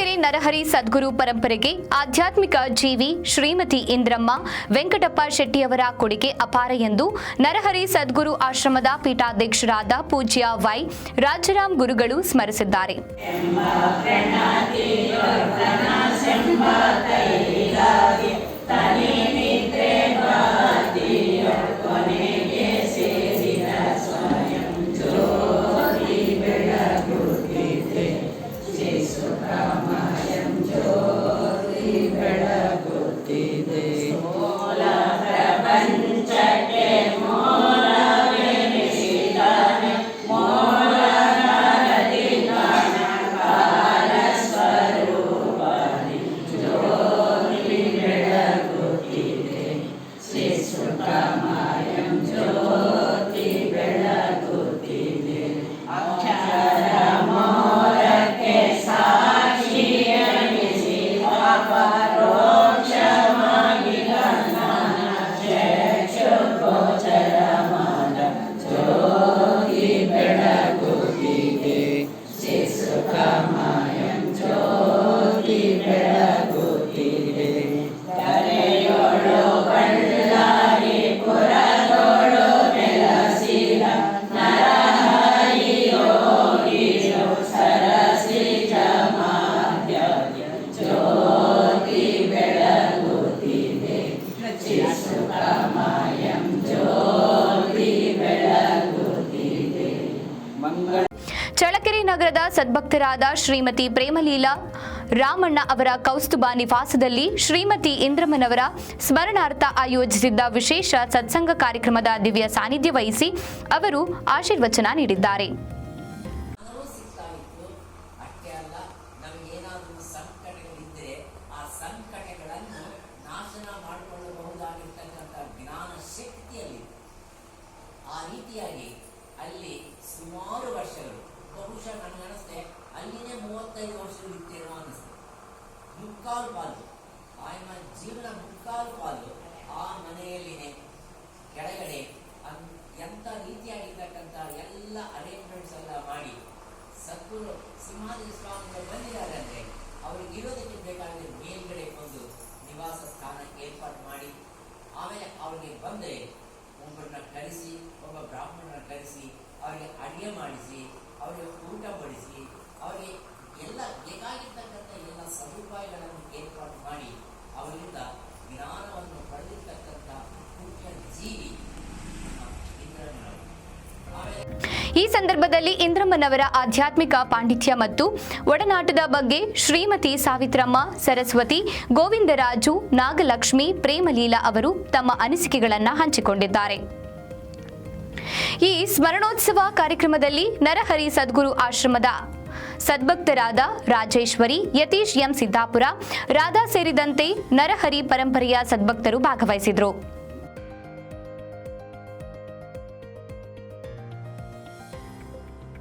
ನರಹರಿ ಸದ್ಗುರು ಪರಂಪರೆಗೆ ಆಧ್ಯಾತ್ಮಿಕ ಜೀವಿ ಶ್ರೀಮತಿ ಇಂದ್ರಮ್ಮ ವೆಂಕಟಪ್ಪ ಶೆಟ್ಟಿಯವರ ಕೊಡುಗೆ ಅಪಾರ ಎಂದು ನರಹರಿ ಸದ್ಗುರು ಆಶ್ರಮದ ಪೀಠಾಧ್ಯಕ್ಷರಾದ ಪೂಜ್ಯ ವೈ ರಾಜರಾಮ್ ಗುರುಗಳು ಸ್ಮರಿಸಿದ್ದಾರೆ. ಚಳ್ಳಕೆರೆ ನಗರದ ಸದ್ಭಕ್ತರಾದ ಶ್ರೀಮತಿ ಪ್ರೇಮಲೀಲಾ ರಾಮಣ್ಣ ಅವರ ಕೌಸ್ತುಬ ನಿವಾಸದಲ್ಲಿ ಶ್ರೀಮತಿ ಇಂದ್ರಮ್ಮನವರ ಸ್ಮರಣಾರ್ಥ ಆಯೋಜಿಸಿದ್ದ ವಿಶೇಷ ಸತ್ಸಂಗ ಕಾರ್ಯಕ್ರಮದ ದಿವ್ಯ ಸಾನ್ನಿಧ್ಯ ವಹಿಸಿ ಅವರು ಆಶೀರ್ವಚನ ನೀಡಿದ್ದಾರೆ. ಸುಮಾರು ವರ್ಷಗಳು ಬಹುಶಃ ನನಗನ್ನಿಸ್ತೆ ಅಲ್ಲಿನೇ ಮೂವತ್ತೈದು ವರ್ಷ ಇತ್ತೇನೋ ಅನ್ನಿಸ್ತು. ಮುಕ್ಕಾಲು ಪಾಲು. ಈ ಸಂದರ್ಭದಲ್ಲಿ ಇಂದ್ರಮ್ಮನವರ ಆಧ್ಯಾತ್ಮಿಕ ಪಾಂಡಿತ್ಯ ಮತ್ತು ಒಡನಾಟದ ಬಗ್ಗೆ ಶ್ರೀಮತಿ ಸಾವಿತ್ರಮ್ಮ ಸರಸ್ವತಿ, ಗೋವಿಂದರಾಜು, ನಾಗಲಕ್ಷ್ಮಿ, ಪ್ರೇಮಲೀಲಾ ಅವರು ತಮ್ಮ ಅನಿಸಿಕೆಗಳನ್ನು ಹಂಚಿಕೊಂಡಿದ್ದಾರೆ. ಈ ಸ್ಮರಣೋತ್ಸವ ಕಾರ್ಯಕ್ರಮದಲ್ಲಿ ನರಹರಿ ಸದ್ಗುರು ಆಶ್ರಮದ ಸದ್ಭಕ್ತರಾದ ರಾಜೇಶ್ವರಿ, ಯತೀಶ್ ಎಂ ಸಿದ್ದಾಪುರ, ರಾಧಾ ಸೇರಿದಂತೆ ನರಹರಿ ಪರಂಪರೆಯ ಸದ್ಭಕ್ತರು ಭಾಗವಹಿಸಿದರು.